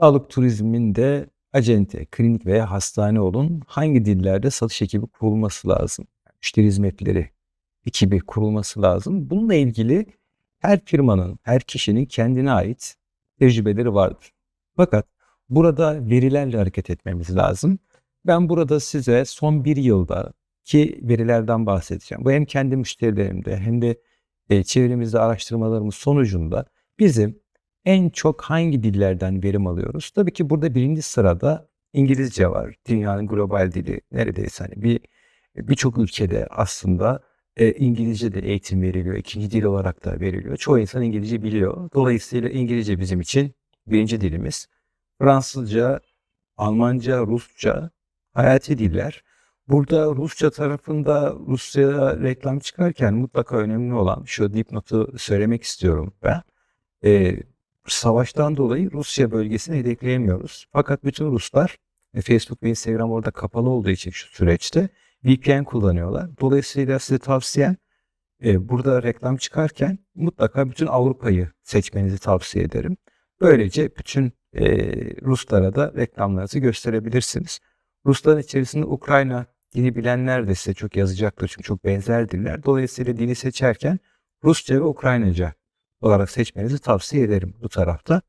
Sağlık turizminde acente, klinik veya hastane olun hangi dillerde satış ekibi kurulması lazım? Müşteri hizmetleri ekibi kurulması lazım. Bununla ilgili her firmanın, her kişinin kendine ait tecrübeleri vardır. Fakat burada verilerle hareket etmemiz lazım. Ben burada size son bir yıldaki verilerden bahsedeceğim. Bu hem kendi müşterilerimde hem de e, çevremizde araştırmalarımız sonucunda bizim en çok hangi dillerden verim alıyoruz? Tabii ki burada birinci sırada İngilizce var. Dünyanın global dili neredeyse hani bir birçok ülkede aslında e, İngilizce de eğitim veriliyor. İkinci dil olarak da veriliyor. Çoğu insan İngilizce biliyor. Dolayısıyla İngilizce bizim için birinci dilimiz. Fransızca, Almanca, Rusça hayati diller. Burada Rusça tarafında Rusya'ya reklam çıkarken mutlaka önemli olan şu dipnotu söylemek istiyorum ben. E, savaştan dolayı Rusya bölgesini hedefleyemiyoruz. Fakat bütün Ruslar e, Facebook ve Instagram orada kapalı olduğu için şu süreçte VPN kullanıyorlar. Dolayısıyla size tavsiyem e, burada reklam çıkarken mutlaka bütün Avrupa'yı seçmenizi tavsiye ederim. Böylece bütün e, Ruslara da reklamlarınızı gösterebilirsiniz. Rusların içerisinde Ukrayna dili bilenler de size çok yazacaktır çünkü çok benzer diller. Dolayısıyla dili seçerken Rusça ve Ukraynaca olarak seçmenizi tavsiye ederim bu tarafta.